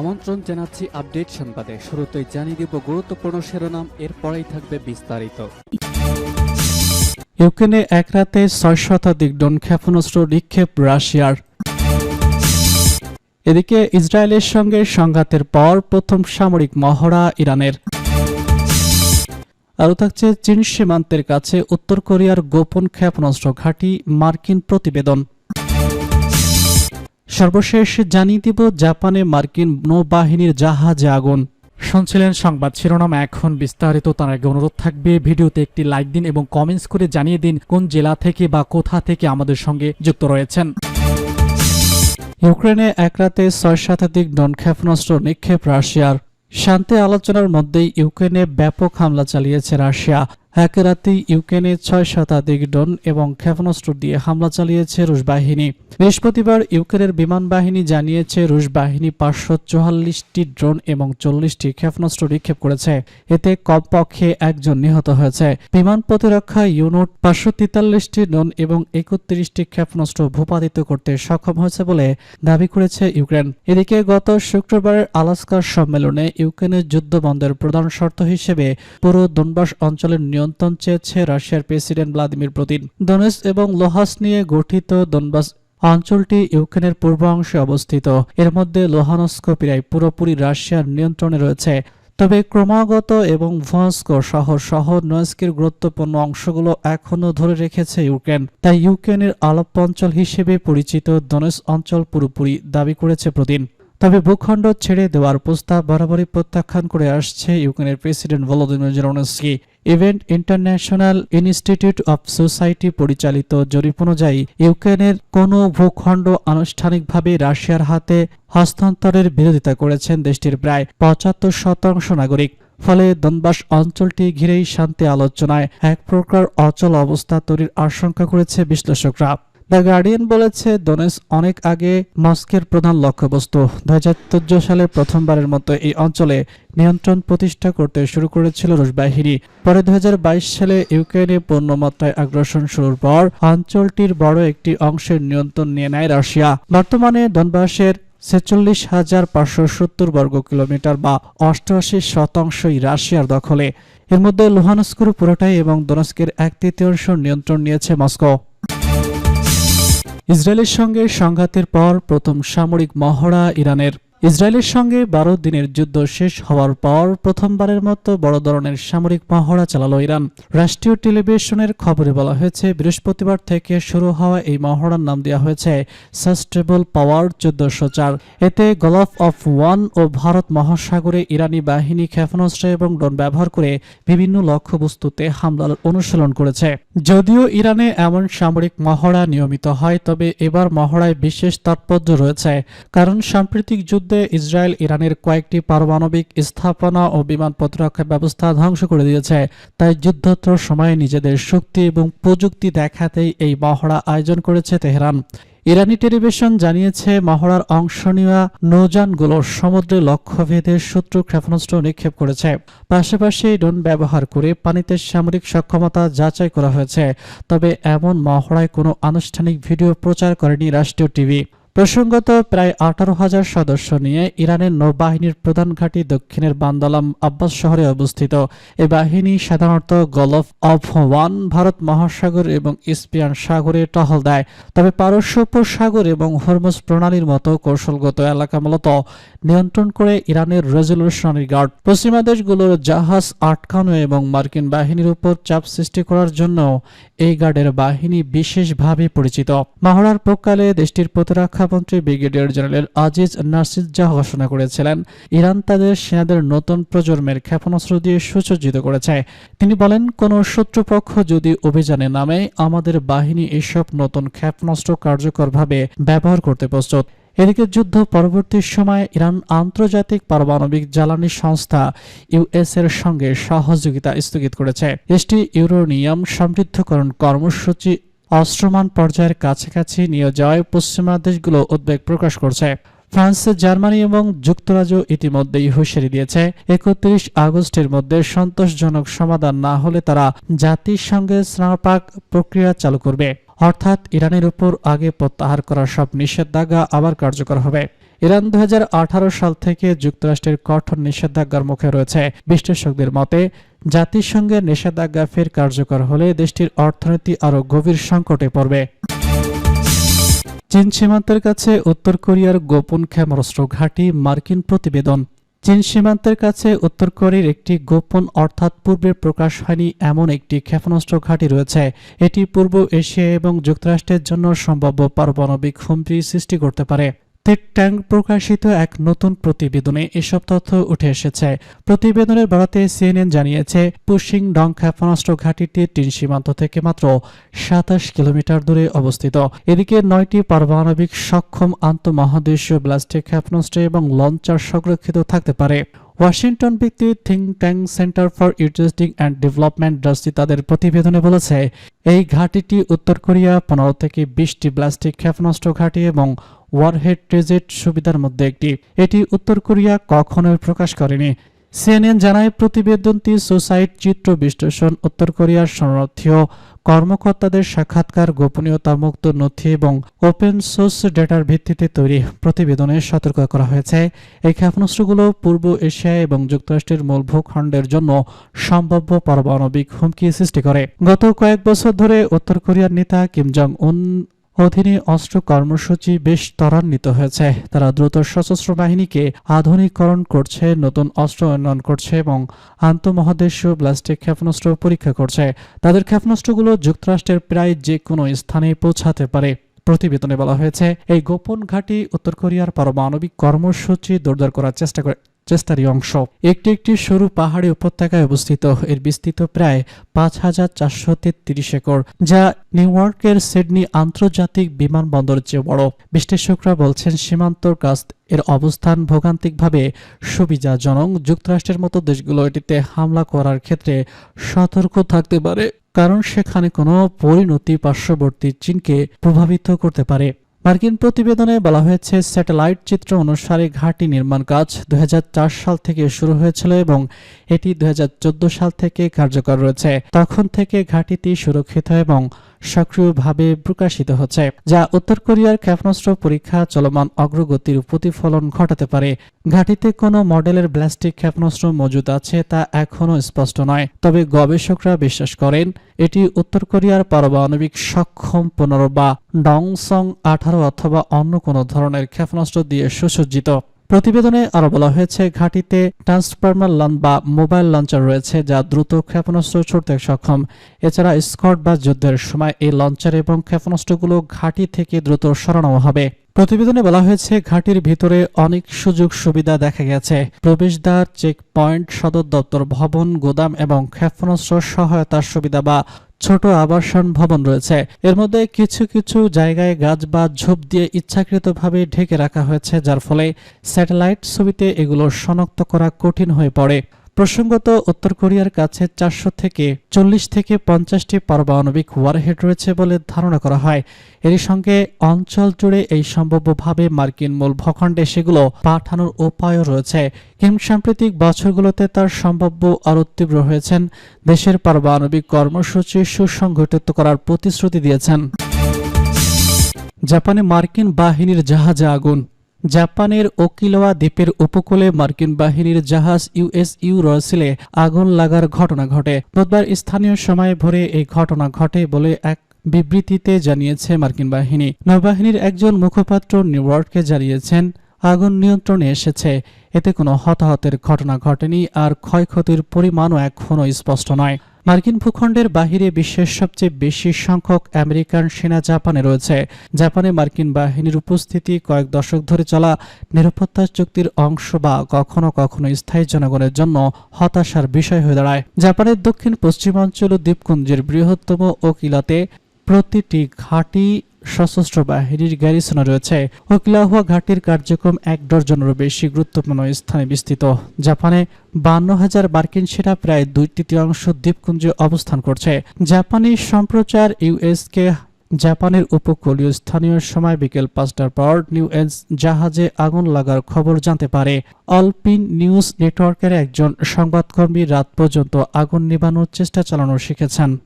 আমন্ত্রণ জানাচ্ছি আপডেট সংবাদে। শুরুতেই জানিয়ে দিব গুরুত্বপূর্ণ শিরোনাম, এরপরেই থাকবে বিস্তারিত। ইউক্রেনে এক রাতে ছয় শতাধিক ডন ক্ষেপণাস্ত্র নিক্ষেপ রাশিয়ার। এদিকে ইসরায়েলের সঙ্গে সংঘাতের পর প্রথম সামরিক মহড়া ইরানের। আরও থাকছে চীন সীমান্তের কাছে উত্তর কোরিয়ার গোপন ক্ষেপণাস্ত্র ঘাঁটি মার্কিন প্রতিবেদন। সর্বশেষ জানিয়ে দিব জাপানে মার্কিন নৌবাহিনীর জাহাজে আগুন। শুনছিলেন সংবাদ শিরোনাম, এখন বিস্তারিত, তার আগে অনুরোধ থাকবে, ভিডিওতে একটি লাইক দিন এবং কমেন্টস করে জানিয়ে দিন কোন জেলা থেকে বা কোথা থেকে আমাদের সঙ্গে যুক্ত রয়েছেন। ইউক্রেনে এক রাতে ছয় শতাধিক ডন ক্ষেপণাস্ত্র নিক্ষেপ রাশিয়ার। শান্তি আলোচনার মধ্যেই ইউক্রেনে ব্যাপক হামলা চালিয়েছে রাশিয়া। এক রাতেই ইউক্রেনে ছয় শতাধিক ড্রোন এবং ক্ষেপণাস্ত্র দিয়ে হামলা চালিয়েছে রুশ বাহিনী। বৃহস্পতিবার ইউক্রেনের বিমান বাহিনী জানিয়েছে, রুশ বাহিনী পাঁচশো চুয়াল্লিশটি ড্রোন এবং চল্লিশটি ক্ষেপণাস্ত্র নিক্ষেপ করেছে। এতে কমপক্ষে একজন নিহত হয়েছে। বিমান প্রতিরক্ষা ইউনিট পাঁচশো তেতাল্লিশটি ড্রোন এবং একত্রিশটি ক্ষেপণাস্ত্র ভূপাতিত করতে সক্ষম হয়েছে বলে দাবি করেছে ইউক্রেন। এদিকে গত শুক্রবারের আলাস্কার সম্মেলনে ইউক্রেনের যুদ্ধ বন্ধের প্রধান শর্ত হিসেবে পুরো দোনবাস অঞ্চলের নিয়ন্ত্রণ চেয়েছে রাশিয়ার প্রেসিডেন্ট ভ্লাদিমির পুতিন। দোনেস এবং লোহাস নিয়ে গঠিত দোনবাস অঞ্চলটি ইউক্রেনের পূর্ব অংশে অবস্থিত। এর মধ্যে লোহানস্ক প্রায় পুরোপুরি রাশিয়ার নিয়ন্ত্রণে রয়েছে। তবে ক্রমাগত এবং ভস্ক শহর সহ নস্কের গুরুত্বপূর্ণ অংশগুলো এখনও ধরে রেখেছে ইউক্রেন। তাই ইউক্রেনের আলপ্য অঞ্চল হিসেবে পরিচিত দনেস অঞ্চল পুরোপুরি দাবি করেছে প্রতিদিন তবে ভূখণ্ড ছেড়ে দেওয়ার প্রস্তাব বরাবরই প্রত্যাখ্যান করে আসছে ইউক্রেনের president Volodymyr Zelensky. Event international institute of society পরিচালিত জরিপ অনুযায়ী, ইউক্রেনের কোনো ভূখণ্ড আনুষ্ঠানিকভাবে রাশিয়ার হাতে হস্তান্তরের বিরোধিতা করেছেন দেশটির প্রায় পঁচাত্তর শতাংশ নাগরিক। ফলে দনবাস অঞ্চলটি ঘিরেই শান্তি আলোচনায় এক প্রকার অচল অবস্থা তৈরির আশঙ্কা করেছে বিশ্লেষকরা। দ্য গার্ডিয়ান বলেছে দোনেস অনেক আগে মস্কের প্রধান লক্ষ্যবস্তু। দু হাজার চোদ্দ সালে প্রথমবারের মতো এই অঞ্চলে নিয়ন্ত্রণ প্রতিষ্ঠা করতে শুরু করেছিল রুশ বাহিনী। পরে দুহাজার বাইশ সালে ইউক্রেনে পূর্ণমাত্রায় আগ্রাসন শুরুর পর অঞ্চলটির বড় একটি অংশের নিয়ন্ত্রণ নিয়ে নেয় রাশিয়া। বর্তমানে দনবাসের ছেচল্লিশ হাজার পাঁচশো সত্তর বর্গ কিলোমিটার বা অষ্টআশি শতাংশই রাশিয়ার দখলে। এর মধ্যে লোহানস্কুর পুরোটাই এবং দনস্কের এক তৃতীয়াংশ নিয়ন্ত্রণ নিয়েছে মস্কো। ইসরায়েলের সঙ্গে সংঘাতের পর প্রথম সামরিক মহড়া ইরানের। ইসরায়েলের সঙ্গে বারো দিনের যুদ্ধ শেষ হওয়ার পর প্রথমবারের মতো বড় ধরনের সামরিক মহড়া চালালো ইরান। রাষ্ট্রীয় টেলিভিশনের খবরে বলা হয়েছে, বৃহস্পতিবার থেকে শুরু হওয়া এই মহড়ার নাম দেওয়া হয়েছে সাস্টেবল পাওয়ার চোদ্দশো চার এতে গলফ অফ ওয়ান ও ভারত মহাসাগরে ইরানি বাহিনী ক্ষেপণাস্ত্র এবং ড্রোন ব্যবহার করে বিভিন্ন লক্ষ্যবস্তুতে হামলার অনুশীলন করেছে। যদিও ইরানে এমন সামরিক মহড়া নিয়মিত হয়, তবে এবার মহড়ায় বিশেষ তাৎপর্য রয়েছে, কারণ সাম্প্রতিক যুদ্ধে ইসরায়েল ইরানের কয়েকটি পারমাণবিক স্থাপনা ও বিমান প্রতিরক্ষা ব্যবস্থা ধ্বংস করে দিয়েছে। তাই যুদ্ধোত্তর সময়ে নিজেদের শক্তি এবং প্রযুক্তি দেখাতেই এই মহড়া আয়োজন করেছে তেহরান। ইরানি টেলিভিশন জানিয়েছে, মহড়ার অংশ নেওয়া নৌযানগুলো সমুদ্রে লক্ষ্যভেদে শত্রু ক্ষেপণাস্ত্র নিক্ষেপ করেছে। পাশাপাশি ড্রোন ব্যবহার করে পানিতে সামরিক সক্ষমতা যাচাই করা হয়েছে। তবে এমন মহড়ায় কোনো আনুষ্ঠানিক ভিডিও প্রচার করেনি রাষ্ট্রীয় টিভি। প্রসঙ্গত প্রায় আঠারো হাজার সদস্য নিয়ে ইরানের নৌবাহিনীর প্রধান ঘাঁটি দক্ষিণের বান্দালাম আব্বাস শহরে অবস্থিত। এই বাহিনী সাধারণত গলফ অফ ওয়ান, ভারত মহাসাগর এবং ইস্পিয়ান সাগরে টহল দেয়। তবে পারস্য উপসাগর এবং হরমুজ প্রণালীর মতো কৌশলগত এলাকা মূলত নিয়ন্ত্রণ করে ইরানের রেজলিউশনারি গার্ড। পশ্চিমা দেশগুলোর জাহাজ আটকানো এবং মার্কিন বাহিনীর উপর চাপ সৃষ্টি করার জন্য এই গার্ডের বাহিনী বিশেষভাবে পরিচিত। মহড়ার প্রকালে দেশটির প্রতিরক্ষামন্ত্রী ব্রিগেডিয়ার জেনারেল আজিজ নাসিজ্জাহ ঘোষণা করেছিলেন, ইরান তাদের সেনাদের নতুন প্রজন্মের ক্ষেপণাস্ত্র দিয়ে সুসজ্জিত করেছে। তিনি বলেন, কোন শত্রুপক্ষ যদি অভিযানে নামে, আমাদের বাহিনী এসব নতুন ক্ষেপণাস্ত্র কার্যকরভাবে ব্যবহার করতে প্রস্তুত। এদিকে যুদ্ধ পরবর্তী সময়ে ইরান আন্তর্জাতিক পারমাণবিক জ্বালানি সংস্থা ইউএস এর সঙ্গে সহযোগিতা স্থগিত করেছে। দেশটি ইউরোনিয়াম সমৃদ্ধকরণ কর্মসূচি অস্ত্রমান পর্যায়ের কাছাকাছি নিয়ে যাওয়ায় পশ্চিমা দেশগুলো উদ্বেগ প্রকাশ করছে। ফ্রান্স, জার্মানি এবং যুক্তরাজ্য ইতিমধ্যেই হুঁশিয়ারি দিয়েছে, একত্রিশ আগস্টের মধ্যে সন্তোষজনক সমাধান না হলে তারা জাতিসংঘের স্নাপাক প্রক্রিয়া চালু করবে। অর্থাৎ ইরানের উপর আগে প্রত্যাহার করা সব নিষেধাজ্ঞা আবার কার্যকর হবে। ইরান দু হাজার আঠারো সাল থেকে যুক্তরাষ্ট্রের কঠোর নিষেধাজ্ঞার মুখে রয়েছে। বিশ্লেষকদের মতে, জাতিসংঘের নিষেধাজ্ঞা ফের কার্যকর হলে দেশটির অর্থনীতি আরও গভীর সংকটে পড়বে। চীন সীমান্তের কাছে উত্তর কোরিয়ার গোপন ক্ষেমরস্ত্র ঘাঁটি মার্কিন প্রতিবেদন। চীন সীমান্তের কাছে উত্তর কোরিয়ার একটি গোপন অর্থাৎ পূর্বে প্রকাশ হয়নি এমন একটি ক্ষেপণাস্ত্র ঘাঁটি রয়েছে। এটি পূর্ব এশিয়া এবং যুক্তরাষ্ট্রের জন্য সম্ভাব্য পারমাণবিক হুমকি সৃষ্টি করতে পারে। থিক ট্যাঙ্ক প্রকাশিত এক নতুন প্রতিবেদনে এসব তথ্য উঠে এসেছে। প্রতিবেদনের বরাতে সিএনএন জানিয়েছে, পুশিং ডং ক্ষেপণাস্ত্র ঘাঁটিটি চীন সীমান্ত থেকে মাত্র সাতাশ কিলোমিটার দূরে অবস্থিত। এদিকে নয়টি পারমাণবিক সক্ষম আন্তঃমহাদেশীয় ব্লাস্টিক ক্ষেপণাস্ত্র এবং লঞ্চার সংরক্ষিত থাকতে পারে। ওয়াশিংটন ভিত্তিক think tank center for interesting and development dusty তাদের প্রতিবেদনে বলেছে, এই ঘাঁটিটি উত্তর কোরিয়া পনেরো থেকে বিশটি ব্লাস্টিক ক্ষেপণাস্ত্র ঘাঁটি এবং ওয়ারহেড ট্রেজেট সুবিধার মধ্যে একটি। এটি উত্তর কোরিয়া কখনোই প্রকাশ করেনি। সিএনএন জানায়, প্রতিবেদনটি সোসাইট চিত্র বিশ্লেষণ, উত্তর কোরিয়ার শরণার্থী কর্মকর্তাদের সাক্ষাৎকার গোপনীয়তা মুক্ত নথি এবং ওপেন সোর্স ডেটার ভিত্তিতে তৈরি প্রতিবেদনে সতর্ক করা হয়েছে। এই ক্ষেপণাস্ত্রগুলো পূর্ব এশিয়া এবং যুক্তরাষ্ট্রের মূল ভূখণ্ডের জন্য সম্ভাব্য পারমাণবিক হুমকি সৃষ্টি করে। গত কয়েক বছর ধরে উত্তর কোরিয়ার নেতা কিম জং উন অধীনে অস্ত্র কর্মসূচি বেশ ত্বরান্বিত হয়েছে। তারা দ্রুত সশস্ত্র বাহিনীকে আধুনিকরণ করছে, নতুন অস্ত্র উন্নয়ন করছে এবং আন্তঃমহাদেশীয় ব্লাস্টিক ক্ষেপণাস্ত্র পরীক্ষা করছে। তাদের ক্ষেপণাস্ত্রগুলো যুক্তরাষ্ট্রের প্রায় যে কোনো স্থানে পৌঁছাতে পারে, প্রতিবেদনে বলা হয়েছে। এই গোপন ঘাঁটি উত্তর কোরিয়ার পারমাণবিক কর্মসূচি জোরদার করার চেষ্টা করে চেষ্টারই অংশ। একটি একটি সরু পাহাড়ি উপত্যকায় অবস্থিত। এর বিস্তৃত প্রায় পাঁচ হাজার চারশো তেত্রিশ একর, যা নিউ ইয়র্কের সিডনি আন্তর্জাতিক বিমানবন্দরের চেয়ে বড়। বিশ্লেষকরা বলছেন সীমান্তর কাছ এর অবস্থান ভোগান্তিকভাবে সুবিধাজনক। যুক্তরাষ্ট্রের মতো দেশগুলো এটিতে হামলা করার ক্ষেত্রে সতর্ক থাকতে পারে, কারণ সেখানে কোনো পরিণতি পার্শ্ববর্তী চীনকে প্রভাবিত করতে পারে। মার্কিন প্রতিবেদনে বলা হয়েছে, স্যাটেলাইট চিত্র অনুসারে ঘাঁটি নির্মাণ কাজ দুই হাজার চার সাল থেকে শুরু হয়েছিল এবং এটি দুই হাজার চোদ্দ সাল থেকে কার্যকর রয়েছে। তখন থেকে ঘাঁটিটি সুরক্ষিত এবং সক্রিয়ভাবে প্রকাশিত হচ্ছে, যা উত্তর কোরিয়ার ক্ষেপণাস্ত্র পরীক্ষা চলমান অগ্রগতির প্রতিফলন ঘটাতে পারে। ঘাটিতে কোনো মডেলের ব্লাস্টিক ক্ষেপণাস্ত্র মজুদ আছে তা এখনও স্পষ্ট নয়, তবে গবেষকরা বিশ্বাস করেন এটি উত্তর কোরিয়ার পারমাণবিক সক্ষম পনেরো বা ডংসং আঠারো অথবা অন্য কোনো ধরনের ক্ষেপণাস্ত্র দিয়ে সুসজ্জিত। প্রতিবেদনে আরও বলা হয়েছে, ঘাঁটিতে ট্রান্সফর্মার লঞ্চ বা মোবাইল লঞ্চার রয়েছে যা দ্রুত ক্ষেপণাস্ত্র ছুটতে সক্ষম। এছাড়া স্কট বা যুদ্ধের সময় এই লঞ্চার এবং ক্ষেপণাস্ত্রগুলো ঘাঁটি থেকে দ্রুত সরানো হবে। প্রতিবেদনে বলা হয়েছে, ঘাঁটির ভিতরে অনেক সুযোগ সুবিধা দেখা গেছে। প্রবেশদ্বার চেক পয়েন্ট সদর দপ্তর, ভবন, গোদাম এবং ক্ষেপণাস্ত্র সহায়তার সুবিধা বা ছোট আবাসন ভবন রয়েছে। এর মধ্যে কিছু কিছু জায়গায় গাছ বা ঝোপ দিয়ে ইচ্ছাকৃতভাবে ঢেকে রাখা হয়েছে, যার ফলে স্যাটেলাইট ছবিতে এগুলো শনাক্ত করা কঠিন হয়ে পড়ে। প্রসঙ্গত, উত্তর কোরিয়ার কাছে চারশো থেকে চল্লিশ থেকে পঞ্চাশটি পারমাণবিক ওয়ারহেড রয়েছে বলে ধারণা করা হয়। এর সঙ্গে অঞ্চল জুড়ে এই সম্ভাব্যভাবে মার্কিন মূল ভখণ্ডে সেগুলো পাঠানোর উপায়ও রয়েছে। কিম সাম্প্রতিক বছরগুলোতে তার সম্ভাব্য আরও তীব্র হয়েছেন। দেশের পারমাণবিক কর্মসূচি সুসংগঠিত করার প্রতিশ্রুতি দিয়েছেন। জাপানে মার্কিন বাহিনীর জাহাজে আগুন। জাপানের ওকিলোয়া দ্বীপের উপকূলে মার্কিন বাহিনীর জাহাজ ইউএসইউ রসিলে আগুন লাগার ঘটনা ঘটে। বুধবার স্থানীয় সময় ভোরে এই ঘটনা ঘটে বলে এক বিবৃতিতে জানিয়েছে মার্কিন বাহিনী। নৌবাহিনীর একজন মুখপাত্র নিউইয়র্ককে জানিয়েছেন, আগুন নিয়ন্ত্রণে এসেছে, এতে কোনো হতাহতের ঘটনা ঘটেনি, আর ক্ষয়ক্ষতির পরিমাণও এখনও স্পষ্ট নয়। মার্কিন ভূখণ্ডের বাহিরে বিশ্বের সবচেয়ে বেশি সংখ্যক আমেরিকান সেনা জাপানে রয়েছে। জাপানে মার্কিন বাহিনীর উপস্থিতি কয়েক দশক ধরে চলা নিরাপত্তা চুক্তির অংশ বা কখনো কখনো স্থায়ী জনগণের জন্য হতাশার বিষয় হয়ে দাঁড়ায়। জাপানের দক্ষিণ পশ্চিমাঞ্চল দ্বীপপুঞ্জের বৃহত্তম ওকিলাতে প্রতিটি ঘাঁটি সশস্ত্র বাহিনীর গ্যারিসনে রয়েছে। ওকিলাহুয়া ঘাটির কার্যক্রম এক ডজনেরও বেশি গুরুত্বপূর্ণ স্থানে বিস্তৃত। জাপানে বান্ন হাজার মার্কিন সেনা প্রায় দুই তৃতীয়াংশ দ্বীপপুঞ্জে অবস্থান করছে। জাপানি সম্প্রচার ইউএসকে জাপানের উপকূলীয় স্থানীয় সময় বিকেল পাঁচটার পর নিউ জাহাজে আগুন লাগার খবর জানতে পারে। অলপিন নিউজ নেটওয়ার্কের একজন সংবাদকর্মী রাত পর্যন্ত আগুন নিবানোর চেষ্টা চালানো শিখেছেন।